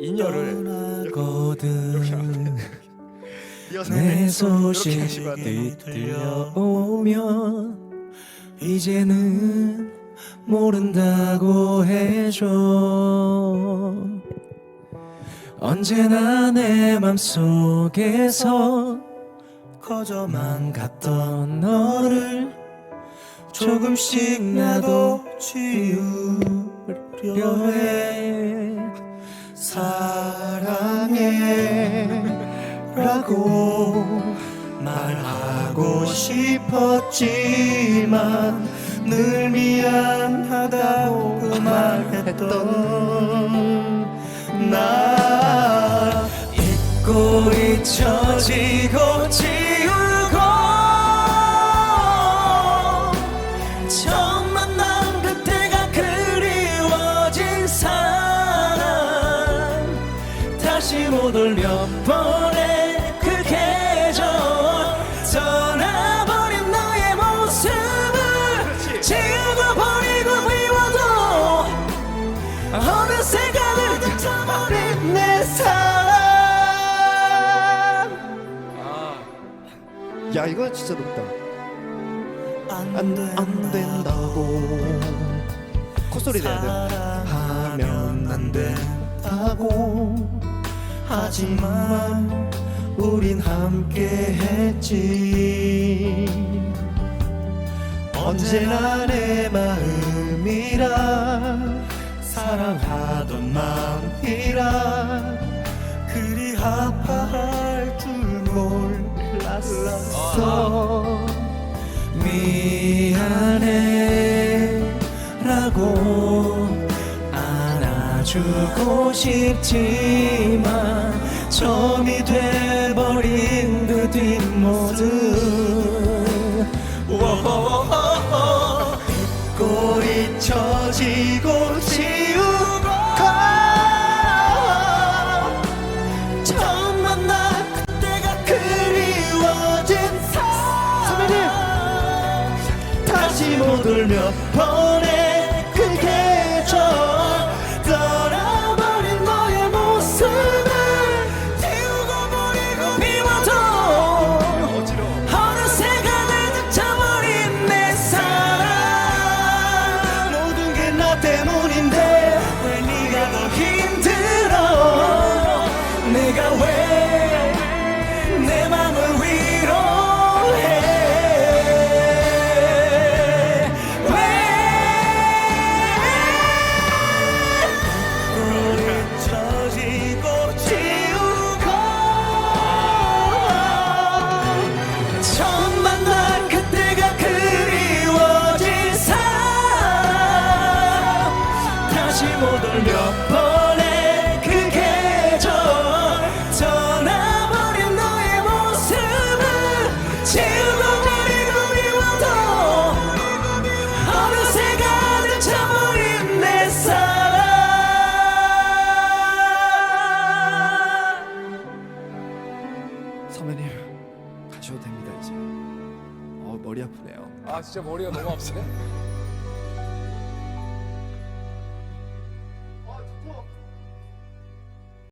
이 떠나거든 이어서 내 소식이 들려오면 이제는 모른다고 해줘. 언제나 내 맘속에서 커져만 갔던 너를 조금씩 나도 지우려 해 라고 말하고 싶었지만 늘 미안하다고 말했던 나. 잊고 잊혀지고 지우고 처음 만난 그때가 그리워진 사람. 다시 못 올 몇 번의 야 이거 진짜 높다. 안, 안, 안 된다고. 콧소리 내야 돼 하면 안 된다고. 하지만 우린 함께 했지. 언제나 내 마음이라 사랑하던 마음이라 그리 아파 몰랐어 미안해 라고 안아주고 싶지만 점이 돼버린 그 뒷모습 다시 못올몇 번의 다시 못 올 몇 번의 그 계절 떠나버린 너의 모습을 지우고 버리고 미워도 어느새 가득 차버린 내 사랑. 선배님 가셔도 됩니다 이제. 어 머리 아프네요. 아 진짜 머리가 너무 아프네.